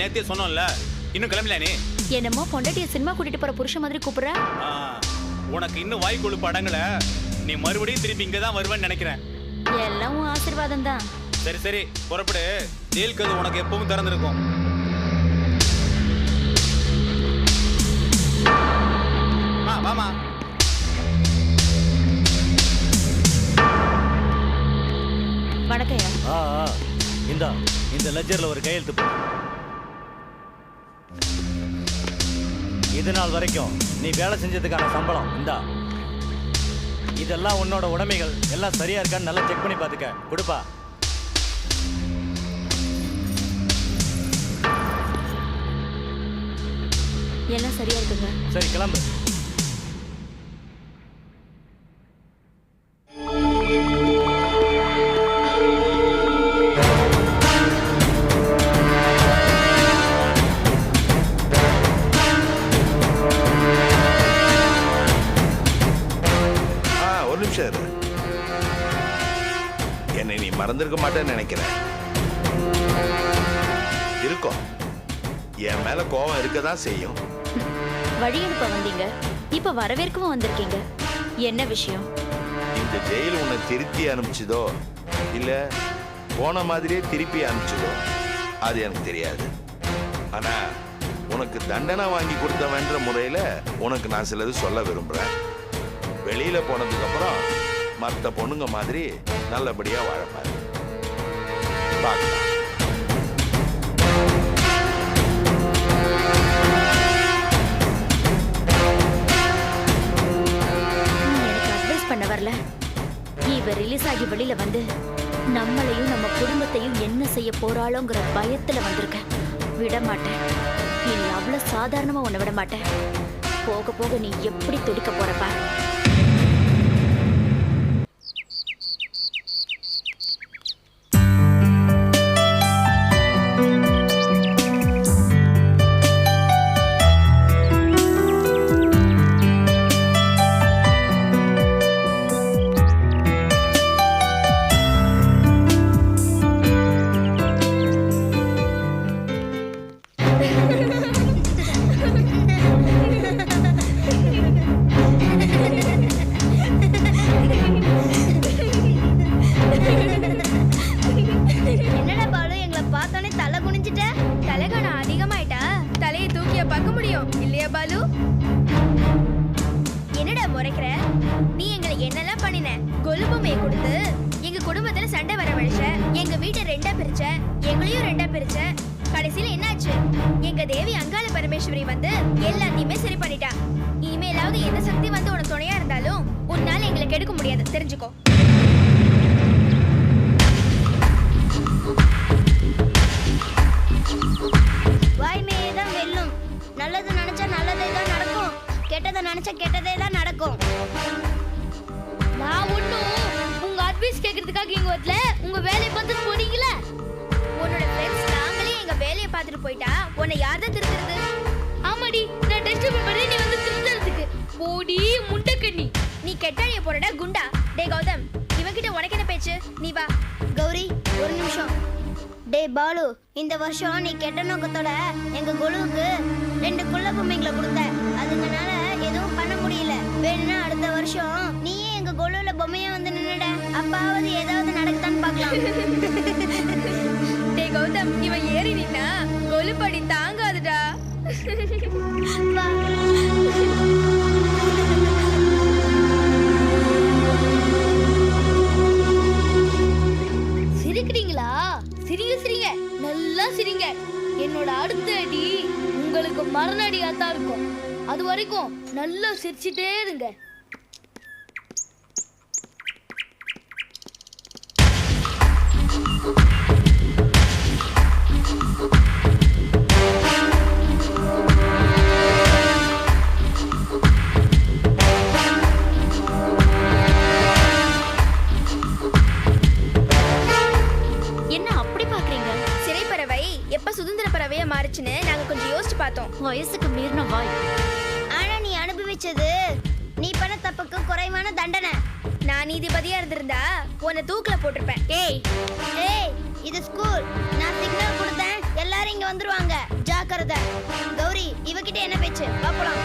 Release நேத்தே சொன்னோம்ல இன்னும் கிளம்பல நீ? என்னமோ பொண்டாட்டிய சினிமா கூட்டிட்டு போற புருஷன் மாதிரி கூப்பிடுற? உனக்கு இன்னும் வாய் கொழுப்பு அடங்கல. நீ மறுபடியும் திருப்பி இங்க தான் வருவேன்னு நினைக்கிறேன். எல்லாம் உன் ஆசீர்வாதம் தான். சரி சரி புறப்படு. ஜெயில் கது உனக்கு எப்பவும் திறந்திருக்கும். மா வாமா வணக்கம் ஐயா. ஆ ஆ. இந்தா இந்த லெஜர்ல ஒரு கையெழுத்து போடு. இது நாள் வரைக்கும் நீ வேலை செஞ்சதுக்கான சம்பளம் இந்தா. இதெல்லாம் உன்னோட உடைமைகள். எல்லாம் சரியா இருக்கான்னு நல்லா செக் பண்ணி பார்த்துக்க. கொடுப்பா. எல்லாம் சரியா இருக்குங்க. சரி கிளம்பு. என் மேல கோபம் இருக்க தான் செய்யும். வழி அனுப்ப வந்தீங்க. இப்ப வரவேற்கவும் வந்திருக்கீங்க. என்ன விஷயம்? இந்த ஜெயில் உன்னை திருத்தி அனுப்பிச்சதோ இல்ல போன மாதிரியே திருப்பி அனுப்பிச்சதோ அது எனக்கு தெரியாது. ஆனா உனக்கு தண்டனை வாங்கி கொடுத்தவன்ற முறையில உனக்கு நான் சிலது சொல்ல விரும்புறேன். வெளியில போனதுக்கு அப்புறம் மற்ற பொண்ணுங்க மாதிரி நல்லபடியா வாழப்பாரு பார்க்கலாம் செய்ய போறாளோங்கிற பயத்துல வந்திருக்க விட மாட்டேன் நீ அவ்வளவு சாதாரணமா உன்னை விட மாட்டேன் போக போக நீ எப்படி துடிக்க போற நீ எங்களை என்னெல்லாம் பண்ணின? கொலுபுமே கொடுத்து எங்க குடும்பத்துல சண்டை வர வழிச்ச எங்க வீட்டை ரெண்டா பிரிச்ச எங்களையும் ரெண்டா பிரிச்ச கடைசியில என்னாச்சு? எங்க தேவி அங்காள பரமேஸ்வரி வந்து எல்லாத்தையுமே சரி பண்ணிட்டா. இனிமேலாவது எந்த சக்தி வந்து உனக்கு துணையா இருந்தாலும் உன்னால எங்களை கெடுக்க முடியாது. தெரிஞ்சுக்கோ. கெட்டதை நினைச்சா கெட்டதே தான் நடக்கும். நான் ஒன்றும் உங்க அட்வைஸ் கேட்கறதுக்காக இங்க வரல. உங்க வேலையை பார்த்துட்டு போறீங்களா உன்னோட ஃப்ரெண்ட்ஸ் நாங்களே எங்க வேலையை பார்த்துட்டு போயிட்டா உன்னை யார் தான் திருத்துறது? ஆமாடி நான் டெஸ்ட் பண்ணி நீ வந்து திருத்துறதுக்கு. போடி முண்டக்கண்ணி. நீ கெட்டாழிய போறடா குண்டா. டே கௌதம் இவன்கிட்ட உனக்கு என்ன பேச்சு? நீ வா. கௌரி ஒரு நிமிஷம். டே பாலு இந்த வருஷம் நீ கெட்ட நோக்கத்தோட எங்க குழுவுக்கு ரெண்டு குள்ள பொம்மைங்களை கொடுத்த. அதுங்கனால வேணும்னா அடுத்த வருஷம் நீயே எங்க குழுவுல பொம்மையா வந்து நின்னுட. அப்பாவது ஏதாவது நடக்குதான்னு பார்க்கலாம். டே கௌதம் இவன் ஏறி நின்னா கொலுப்படி தாங்காதுடா. சிரிக்கிறீங்களா? சிரிங்க சிரிங்க. நல்லா சிரிங்க. என்னோட அடுத்த அடி உங்களுக்கு மரண அடியா தான் இருக்கும். அது வரைக்கும் நல்லா சிரிச்சிட்டே இருங்க. பேச்சு வா போலாம்.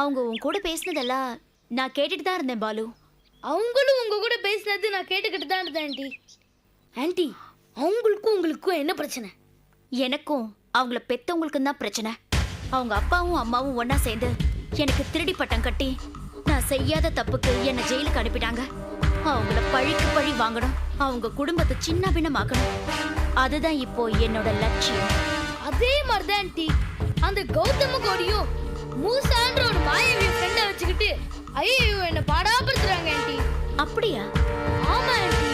அவங்க உன் கூட பேசினதெல்லாம் நான் கேட்டுட்டு தான் இருந்தேன் பாலு. அவங்களும் உங்க கூட பேசினது நான் கேட்டுக்கிட்டு தான் இருந்தேன் ஆண்டி. ஆண்டி அவங்களுக்கும் உங்களுக்கும் என்ன பிரச்சனை? எனக்கும் அவங்கள பெத்தவங்களுக்கும் தான் பிரச்சனை. அவங்க அப்பாவும் அம்மாவும் ஒண்ணா சேர்ந்து எனக்கு திருடி பட்டம் கட்டி நான் செய்யாத தப்புக்கு என்னை ஜெயிலுக்கு அனுப்பிட்டாங்க. அவங்கள பழிக்கு பழி வாங்கணும். அவங்க குடும்பத்தை சின்ன பின்னமாக்கணும் அதுதான் இப்போ என்னோட லட்சியம். அதே மாதிரிதான் ஆண்டி. அந்த கௌதம கோடியும் மூசான்ற ஒரு மாயவி ஃப்ரெண்டை வச்சுக்கிட்டு ஐயோ என்ன பாடாப்படுத்துறாங்க ஆண்டி. அப்படியா? ஆமா ஆண்டி.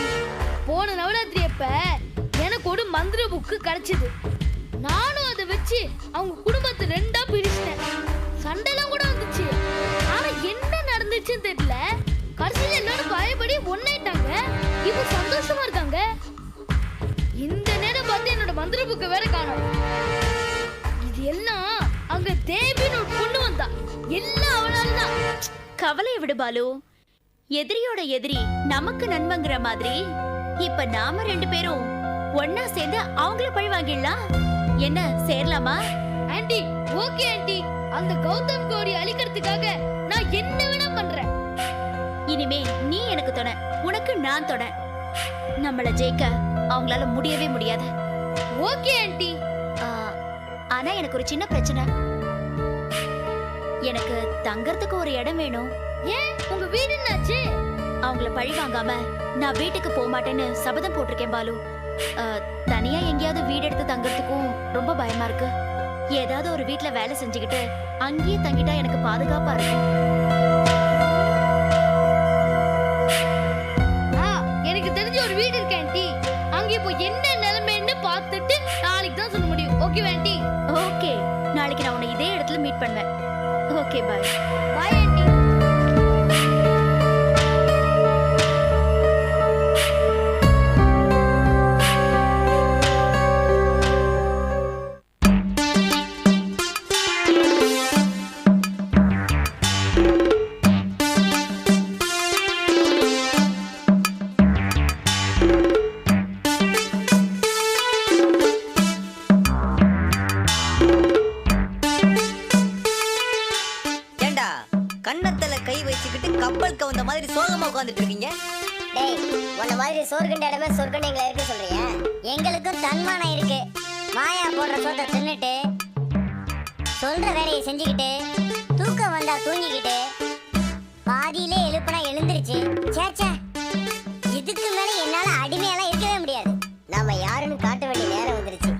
போன நவராத்திரி அப்ப எனக்கு ஒரு மந்திர புக்கு கிடைச்சது. நானும் அதை வச்சு அவங்க குடும்பத்தை ரெண்டா பிரிச்சிட்டேன் சண்டைலாம் கூட வந்துச்சு. ஆனா என்ன நடந்துச்சுன்னு தெரியல. கடைசியில எல்லாரும் பயப்படி ஒன்னாயிட்டாங்க இப்போ சந்தோஷமா இருக்காங்க. இந்த நேரம் பார்த்து என்னோட மந்திர புக்கை வேற காணோம். இது எல்லாம் அங்க தேவின்னு ஒரு பொண்ணு வந்தா. எல்லாம் அவளால தான் கவலையை விடு பாலு. எதிரியோட எதிரி நமக்கு நண்பங்கிற மாதிரி இப்ப நாம ரெண்டு பேரும் ஒன்னா சேர்ந்து அவங்கள பழி வாங்கிடலாம். என்ன சேரலாமா? Aunty okay aunty. அந்த கௌதம் கோடி அழிக்கிறதுக்காக நான் என்ன வேணா பண்றேன். இனிமே நீ எனக்கு துணை உனக்கு நான் துணை நம்மள ஜெயிக்க அவங்களால முடியவே முடியாது. Okay aunty. ஆனா எனக்கு ஒரு சின்ன பிரச்சனை. எனக்கு தங்கறதுக்கு ஒரு இடம் வேணும். ஏன்? உங்க வீடு என்னாச்சு? அவங்கள பழி வாங்காம நான் வீட்டுக்கு போக மாட்டேன்னு சபதம் போட்டிருக்கேன் பாலு. தனியா எங்கேயாவது வீடு எடுத்து தங்கறதுக்கும் ரொம்ப பயமா இருக்கு. ஏதாவது ஒரு வீட்ல வேலை செஞ்சுக்கிட்டு அங்கேயே தங்கிட்டா எனக்கு பாதுகாப்பா இருக்கும். எனக்கு தெரிஞ்ச ஒரு வீடு இருக்கு ஆண்டி. அங்க இப்போ என்ன நிலைமைன்னு பார்த்துட்டு நாளைக்கு தான் சொல்ல முடியும். Okay aunty? ஓகே நாளைக்கு நான் உன்னை இதே இடத்துல மீட் பண்ணுவேன். ஓகே பாய் பாய் கன்னத்துல கை வச்சுக்கிட்டு கப்பல் கவுந்த மாதிரி சோகமா உட்காந்துட்டு இருக்கீங்க டேய் உன்ன மாதிரி சொர்க்கண்ட இடமே சொர்க்கண்ட எங்களை இருக்கு சொல்றியா? எங்களுக்கும் தன்மானம் இருக்கு. மாயா போடுற சோத்தை தின்னுட்டு சொல்ற வேலையை செஞ்சுக்கிட்டு தூக்கம் வந்தா தூங்கிக்கிட்டு பாதியிலே எழுப்புனா எழுந்திருச்சு. சேச்சே இதுக்கு மேல என்னால அடிமையெல்லாம் இருக்கவே முடியாது. நாம யாருன்னு காட்ட வேண்டிய நேரம் வந்துருச்சு.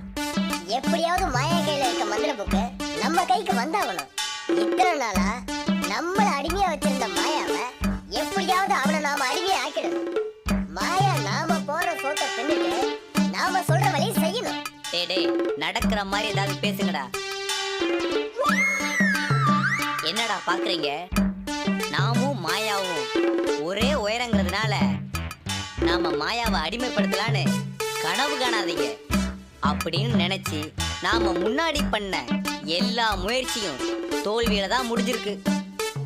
எப்படியாவது மாயா கையில இருக்க மந்திர புக்கு நம்ம கைக்கு வந்தாகணும். இத்தனை நாளா எப்படியாவது அவனை நாம அடிமையை ஆக்கிடும். மாயா நாம போற சோத்தை பின்னிட்டு நாம சொல்ற வழியை செய்யணும். டேய் டேய் நடக்கிற மாதிரி ஏதாவது பேசுங்கடா. என்னடா பாக்குறீங்க? நாமும் மாயாவும் ஒரே உயரங்கிறதுனால நாம மாயாவை அடிமைப்படுத்தலான்னு கனவு காணாதீங்க. அப்படின்னு நினைச்சு நாம முன்னாடி பண்ண எல்லா முயற்சியும் தோல்வியில தான் முடிஞ்சிருக்கு.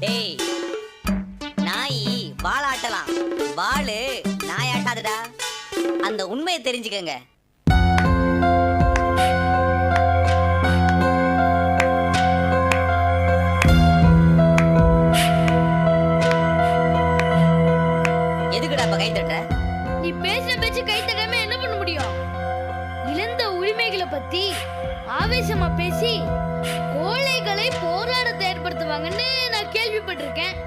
டேய் நாய் வாலாட்டலாம். வாளு நாயாட்டாதுடா. அந்த உண்மையை தெரிஞ்சுக்கங்க. எதுக்குடா இப்ப கை தட்டுற? நீ பேசின பேச்சு கை தட்டாம என்ன பண்ண முடியும்? இழந்த உரிமைகளை பத்தி ஆவேசமா பேசி கோழைகளை போராட்டத்தை ஏற்படுத்துவாங்கன்னு நான் கேள்விப்பட்டிருக்கேன்.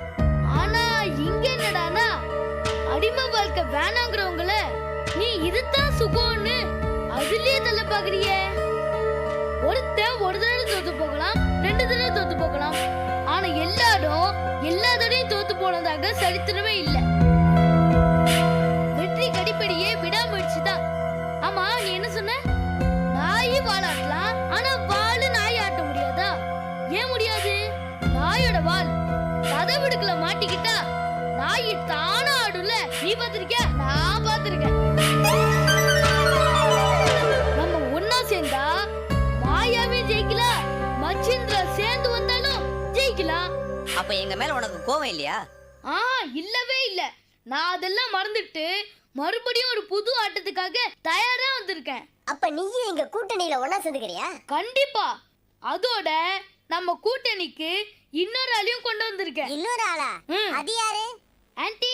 வேணாங்கிறவங்கள நீ இதுதான் சுகம்னு அதுலயே தள்ள பாக்குறியே ஒருத்தன் ஒரு தடவை தோத்து போகலாம் ரெண்டு தடவை தோத்து போகலாம். ஆனா எல்லாரும் எல்லா தடவையும் தோத்து போனதாக சரித்திரமே இல்லை. வெற்றி கடிப்படியே விடாமுயற்சி தான். ஆமா நீ என்ன சொன்ன? நாய் வாழாட்டலாம் ஆனா வாழு நாய் ஆட்ட முடியாதா? ஏன் முடியாது? நாயோட வால் கதவிடுக்குல மாட்டிக்கிட்டா நாய் தானா ஆடுல நீ பார்த்திருக்கியா? நான் பார்த்திருக்கேன். நம்ம ஒன்னா சேர்ந்தா மாயாவே ஜெயிக்கலாம். மச்சிந்திரா சேர்ந்து வந்தாலும் ஜெயிக்கலாம். அப்ப எங்க மேல உனக்கு கோவம் இல்லையா? ஆ இல்லவே இல்ல. நான் அதெல்லாம் மறந்துட்டு மறுபடியும் ஒரு புது ஆட்டத்துக்காக தயாரா வந்திருக்கேன். அப்ப நீயும் எங்க கூட்டணியில ஒன்னா சேர்ந்துக்கிறியா? கண்டிப்பா. அதோட நம்ம கூட்டணிக்கு இன்னொரு ஆளையும் கொண்டு வந்திருக்கேன். இன்னொரு ஆளா? அது யாரு? ஆன்ட்டி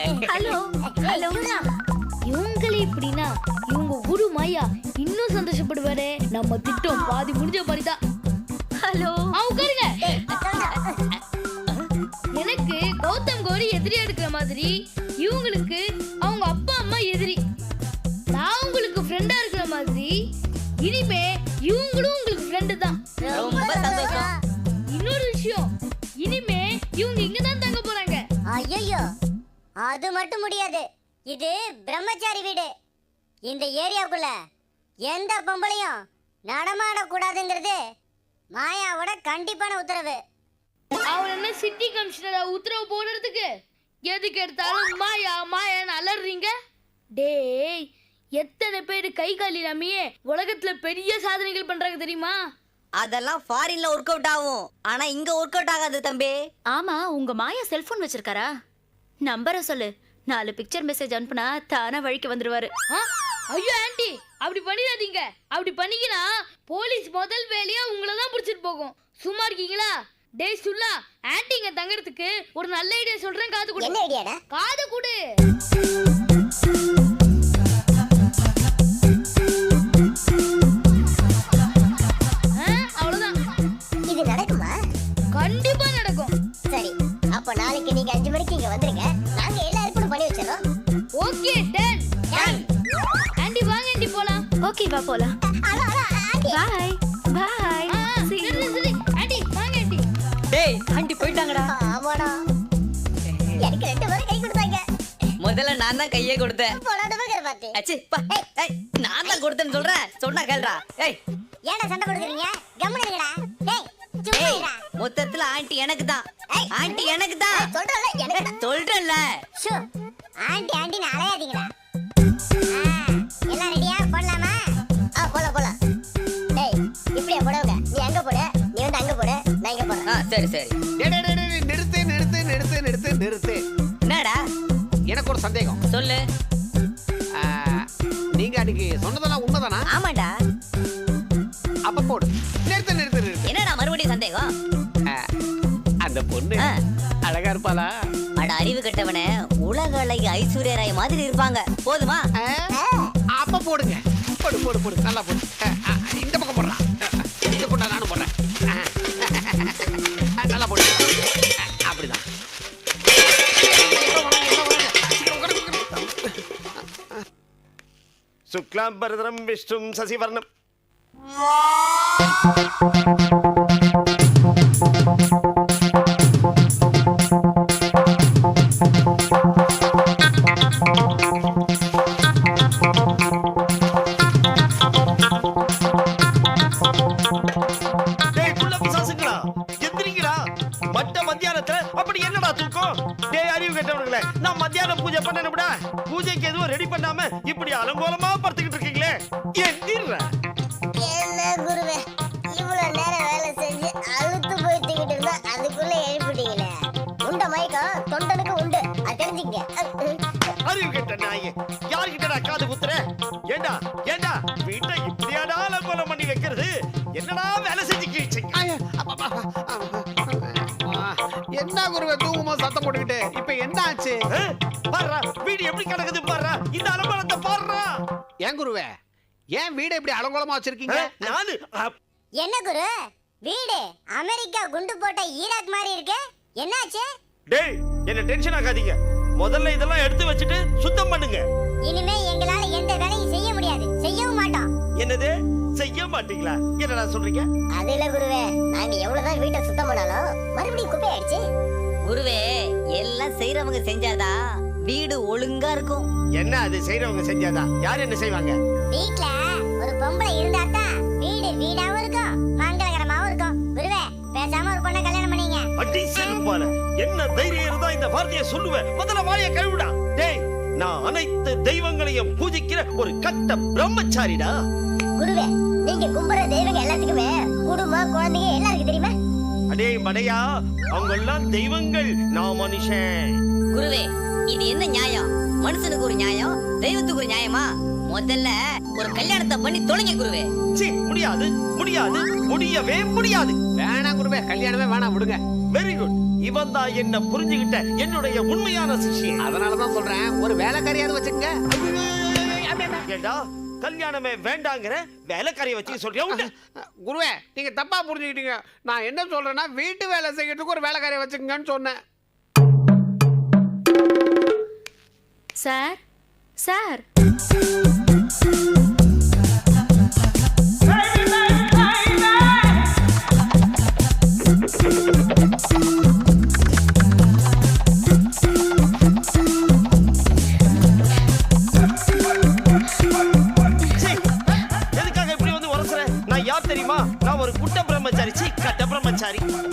நம்ம திட்டம். பாதி முடிஞ்ச மாதிரிதான் ஹலோ. ஆ உட்காருங்க. எனக்கு கௌதம் கௌரி எதிரியா இருக்கிற மாதிரி இவங்களுக்கு அவங்க அப்பா அம்மா எதிரி. நான் உங்களுக்கு ஃப்ரெண்டா இருக்கிற மாதிரி இனிமே இவங்களும் உங்களுக்கு ஃப்ரெண்டு தான். ரொம்ப சந்தோஷம். இன்னொரு விஷயம் இனிமே இவங்க இங்க தான் தங்க போறாங்க. ஐயோ அது மட்டும் முடியாது. இது பிரம்மச்சாரி வீடு. இந்த ஏரியாவுக்குள்ள எந்த பொம்பளையும் நடமாடக்கூடாதுங்கிறது மாயாவோட கண்டிப்பான உத்தரவு. அவர் என்ன சிட்டி கமிஷனரா உத்தரவு போடுறதுக்கு? எதுக்கு எடுத்தாலும் மாயா மாயான்னு அலறீங்க? டேய் எத்தனை பேர் கை கால் இல்லாமையே உலகத்துல பெரிய சாதனைகள் பண்றாங்க தெரியுமா? அதெல்லாம் ஃபாரின்ல ஒர்க் அவுட் ஆகும். ஆனா இங்க ஒர்க் அவுட் ஆகாது தம்பி. ஆமா உங்க மாயா செல்போன் வச்சிருக்காரா? நம்பரை சொல்லு. நாலு பிக்சர் மெசேஜ் அனுப்புனா தானா வழிக்கு வந்துருவாரு. ஆ? ஐயோ ஆன்ட்டி அப்படி பண்ணிடாதீங்க. அப்படி பண்ணீங்கன்னா போலீஸ் முதல் வேலையா உங்களை தான் பிடிச்சிட்டு போகும். சும்மா இருக்கீங்களா? டேய் சுல்லா ஆன்ட்டி இங்க தங்கறதுக்கு ஒரு நல்ல ஐடியா சொல்றேன் காது கொடு. காது கொடு. ஓகே வா போலாம். ஆண்டி பாய் பாய் டேய் ஆண்டி போயிட்டாங்கடா. ஆமாடா. எனக்கு ரெண்டு பேரும் கை கொடுத்தாங்க. முதல்ல நான் தான் கையே கொடுத்தேன். போலாத பக்கற பார்த்து. அச்சி பா ஏய். நான் தான் கொடுத்தேன்னு சொல்றேன் சொன்னா கேளுடா. ஏய். ஏன்டா சண்டை கொடுக்குறீங்க கம்முனு இருங்கடா. டேய் சும்மா ஏய் இருடா. மொத்தத்துல ஆண்டி எனக்கு தான். ஆண்டி எனக்கு தான். சொல்றல எனக்கு ஷோ. ஆண்டி ஆண்டின்னு அலையாதீங்கடா. சரி சரி. டேய், டேய், டேய், டேய், நிறுத்து நிறுத்து நிறுத்து நிறுத்து நிறுத்து. என்னடா? எனக்கு ஒரு சந்தேகம். சொல்லு. ஆ, நீங்க அன்னைக்கு சொன்னதெல்லாம் உண்மைதானா? ஆமாடா அப்ப போடு. நிறுத்து நிறுத்து நிறுத்து. என்னடா மறுபடியும் சந்தேகம்? ஆ, அந்த பொண்ணு ஆ. அழகா இருப்பாளா? அட அறிவு கெட்டவனே. உலக அழகி ஐஸ்வர்யா ராய் மாதிரி இருப்பாங்க. போதுமா? ஆ, அப்ப போடுங்க. போடு போடு போடு. நல்லா போடு. ஆ, ஆ, இந்த பக்கம் போடுறான் ശുക്ലാംബരതം വിഷ്ണു ശശിവർണം. என்ன குருவே தூங்குமோ சத்தம் போட்டுக்கிட்டு? இப்ப என்ன ஆச்சு? பாடுறா வீடு எப்படி கிடக்குது பாடுறா இந்த அலங்கோலத்தை பாடுறா ஏன் குருவே? ஏன் வீடு இப்படி அலங்கோலமா வச்சிருக்கீங்க? நானு அப்- என்ன குரு? வீடு அமெரிக்கா குண்டு போட்ட ஈராக் மாதிரி இருக்கு. என்னாச்சு? டேய் என்ன டென்ஷன் ஆகாதீங்க முதல்ல இதெல்லாம் எடுத்து வச்சுட்டு சுத்தம் பண்ணுங்க. இனிமே எங்களால எந்த வேலையும் செய்ய முடியாது. செய்யவும் மாட்டோம். என்னது? மாட்டீங்களா? என்னடா சொல்றீங்க? அது இல்ல குருவே. நாங்க எவ்வளவுதான் வீட்டை சுத்தம் பண்ணாலும் மறுபடியும் குப்பை ஆயிடுச்சு குருவே எல்லாம் செய்யறவங்க செஞ்சாதான் வீடு ஒழுங்கா இருக்கும். என்ன அது செய்யறவங்க செஞ்சாதான் யார் என்ன செய்வாங்க? வீட்ல ஒரு பொம்பளை இருந்தா தான் வீடு வீடாவும் இருக்கும் மங்களகரமாவும் இருக்கும். குருவே பேசாம ஒரு பொண்ணை கல்யாணம் பண்ணீங்க. அடி செருப்பால என்ன தைரியம் இருந்தா இந்த வார்த்தையை சொல்லுவேன். முதல்ல வாய கழுவிடா. டேய் நான் அனைத்து தெய்வங்களையும் பூஜிக்கிற ஒரு கட்ட பிரம்மச்சாரிடா. குருவே நீங்க கும்புற தெய்வங்க எல்லாத்துக்குமே குடும்பம் குழந்தைங்க எல்லாம் இருக்கு தெரியுமா? அடே மடையா அவங்க எல்லாம் தெய்வங்கள் நான் மனுஷன். குருவே இது என்ன நியாயம்? மனுஷனுக்கு ஒரு நியாயம் தெய்வத்துக்கு ஒரு நியாயமா? முதல்ல ஒரு கல்யாணத்தை பண்ணி தொலைங்க குருவே. சீ முடியாது முடியாது முடியவே முடியாது. வேணாம் குருவே கல்யாணமே வேணாம் விடுங்க. வெரி குட் இவன் தான் என்ன புரிஞ்சுகிட்ட என்னுடைய உண்மையான சிஷ்யன். அதனாலதான் சொல்றேன் ஒரு வேலைக்காரியாவது வச்சுக்கங்க. ஏண்டா கல்யாணமே வேண்டாங்கிற வேலைக்காரியை வச்சு சொல்றியா உன்னை? குருவே நீங்க தப்பா புரிஞ்சுக்கிட்டீங்க. நான் என்ன சொல்றேன்னா வீட்டு வேலை செய்யறதுக்கு ஒரு வேலைக்காரியை வச்சுக்கங்கன்னு சொன்னேன். Sir sir. எதுக்காக இப்படி வந்து உரசுற